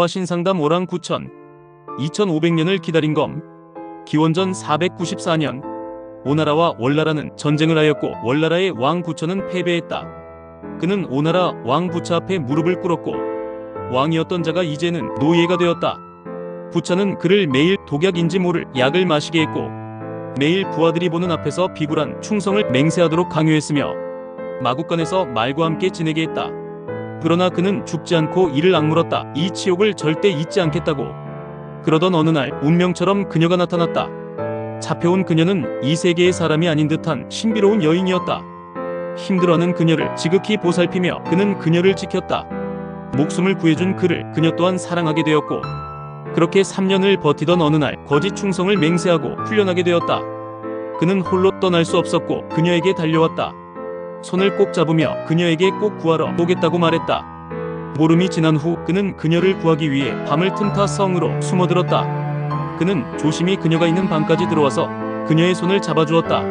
화신상담 오랑 9천 2500년을 기다린 검 기원전 494년 오나라와 월나라는 전쟁을 하였고 월나라의 왕 부처는 패배했다. 그는 오나라 왕 부처 앞에 무릎을 꿇었고 왕이었던 자가 이제는 노예가 되었다. 부처는 그를 매일 독약인지 모를 약을 마시게 했고 매일 부하들이 보는 앞에서 비굴한 충성을 맹세하도록 강요했으며 마국간에서 말과 함께 지내게 했다. 그러나 그는 죽지 않고 이를 악물었다. 이 치욕을 절대 잊지 않겠다고. 그러던 어느 날 운명처럼 그녀가 나타났다. 잡혀온 그녀는 이 세계의 사람이 아닌 듯한 신비로운 여인이었다. 힘들어하는 그녀를 지극히 보살피며 그는 그녀를 지켰다. 목숨을 구해준 그를 그녀 또한 사랑하게 되었고 그렇게 3년을 버티던 어느 날 거짓 충성을 맹세하고 풀려나게 되었다. 그는 홀로 떠날 수 없었고 그녀에게 달려왔다. 손을 꼭 잡으며 그녀에게 꼭 구하러 오겠다고 말했다. 보름이 지난 후 그는 그녀를 구하기 위해 밤을 틈타 성으로 숨어들었다. 그는 조심히 그녀가 있는 방까지 들어와서 그녀의 손을 잡아주었다.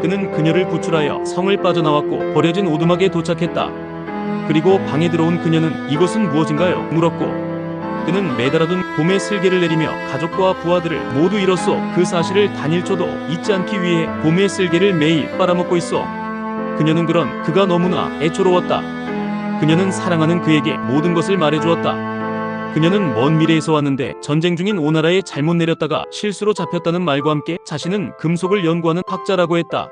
그는 그녀를 구출하여 성을 빠져나왔고 버려진 오두막에 도착했다. 그리고 방에 들어온 그녀는 이것은 무엇인가요? 물었고 그는 매달아둔 곰의 슬개를 내리며 가족과 부하들을 모두 잃었소. 그 사실을 단일초도 잊지 않기 위해 곰의 슬개를 매일 빨아먹고 있어. 그녀는 그런 그가 너무나 애초로웠다. 그녀는 사랑하는 그에게 모든 것을 말해주었다. 그녀는 먼 미래에서 왔는데 전쟁 중인 오나라에 잘못 내렸다가 실수로 잡혔다는 말과 함께 자신은 금속을 연구하는 학자라고 했다.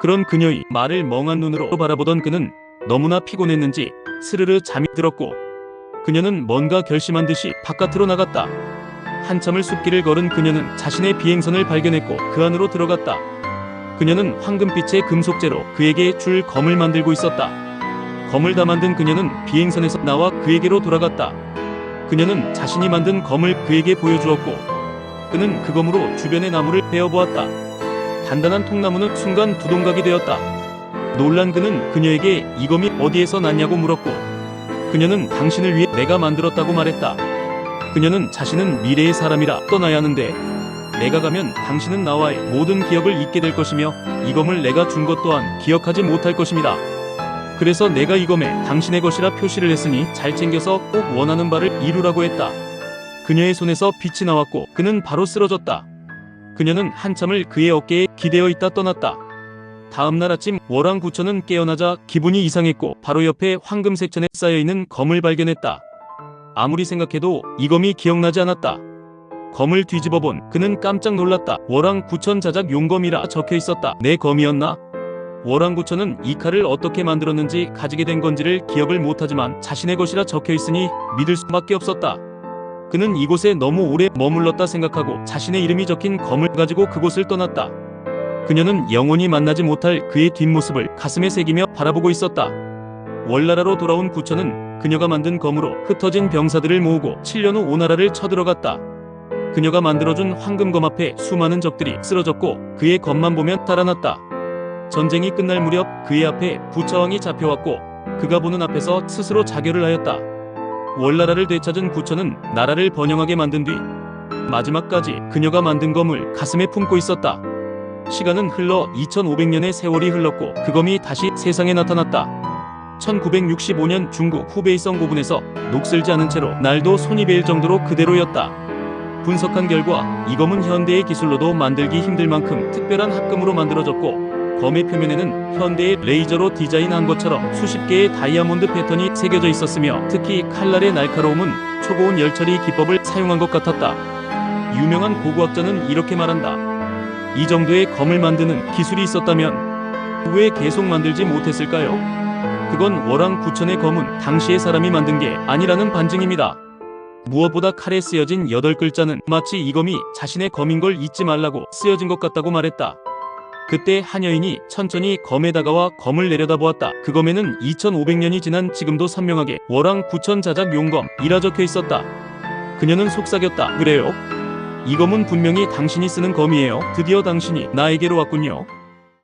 그런 그녀의 말을 멍한 눈으로 바라보던 그는 너무나 피곤했는지 스르르 잠이 들었고 그녀는 뭔가 결심한 듯이 바깥으로 나갔다. 한참을 숲길을 걸은 그녀는 자신의 비행선을 발견했고 그 안으로 들어갔다. 그녀는 황금빛의 금속재로 그에게 줄 검을 만들고 있었다. 검을 다 만든 그녀는 비행선에서 나와 그에게로 돌아갔다. 그녀는 자신이 만든 검을 그에게 보여주었고 그는 그 검으로 주변의 나무를 베어보았다. 단단한 통나무는 순간 두동각이 되었다. 놀란 그는 그녀에게 이 검이 어디에서 났냐고 물었고 그녀는 당신을 위해 내가 만들었다고 말했다. 그녀는 자신은 미래의 사람이라 떠나야 하는데 내가 가면 당신은 나와의 모든 기억을 잊게 될 것이며 이 검을 내가 준 것 또한 기억하지 못할 것입니다. 그래서 내가 이 검에 당신의 것이라 표시를 했으니 잘 챙겨서 꼭 원하는 바를 이루라고 했다. 그녀의 손에서 빛이 나왔고 그는 바로 쓰러졌다. 그녀는 한참을 그의 어깨에 기대어 있다 떠났다. 다음 날 아침 월왕 구처는 깨어나자 기분이 이상했고 바로 옆에 황금색 천에 쌓여 있는 검을 발견했다. 아무리 생각해도 이 검이 기억나지 않았다. 검을 뒤집어 본 그는 깜짝 놀랐다. 월왕 구천 자작 용검이라 적혀 있었다. 내 검이었나? 월왕 구천은 이 칼을 어떻게 만들었는지 가지게 된 건지를 기억을 못하지만 자신의 것이라 적혀 있으니 믿을 수밖에 없었다. 그는 이곳에 너무 오래 머물렀다 생각하고 자신의 이름이 적힌 검을 가지고 그곳을 떠났다. 그녀는 영원히 만나지 못할 그의 뒷모습을 가슴에 새기며 바라보고 있었다. 월나라로 돌아온 구천은 그녀가 만든 검으로 흩어진 병사들을 모으고 7년 후 오나라를 쳐들어갔다. 그녀가 만들어준 황금검 앞에 수많은 적들이 쓰러졌고 그의 검만 보면 달아났다. 전쟁이 끝날 무렵 그의 앞에 부처왕이 잡혀왔고 그가 보는 앞에서 스스로 자결을 하였다. 월나라를 되찾은 구천은 나라를 번영하게 만든 뒤 마지막까지 그녀가 만든 검을 가슴에 품고 있었다. 시간은 흘러 2500년의 세월이 흘렀고 그 검이 다시 세상에 나타났다. 1965년 중국 후베이성 고분에서 녹슬지 않은 채로 날도 손이 베일 정도로 그대로였다. 분석한 결과 이 검은 현대의 기술로도 만들기 힘들 만큼 특별한 합금으로 만들어졌고 검의 표면에는 현대의 레이저로 디자인한 것처럼 수십 개의 다이아몬드 패턴이 새겨져 있었으며 특히 칼날의 날카로움은 초고온 열처리 기법을 사용한 것 같았다. 유명한 고고학자는 이렇게 말한다. 이 정도의 검을 만드는 기술이 있었다면 왜 계속 만들지 못했을까요? 그건 월왕 구천의 검은 당시의 사람이 만든 게 아니라는 반증입니다. 무엇보다 칼에 쓰여진 여덟 글자는 마치 이 검이 자신의 검인 걸 잊지 말라고 쓰여진 것 같다고 말했다. 그때 한 여인이 천천히 검에 다가와 검을 내려다보았다. 그 검에는 2500년이 지난 지금도 선명하게 월왕 구천 자작 용검이라 적혀 있었다. 그녀는 속삭였다. 그래요? 이 검은 분명히 당신이 쓰는 검이에요. 드디어 당신이 나에게로 왔군요.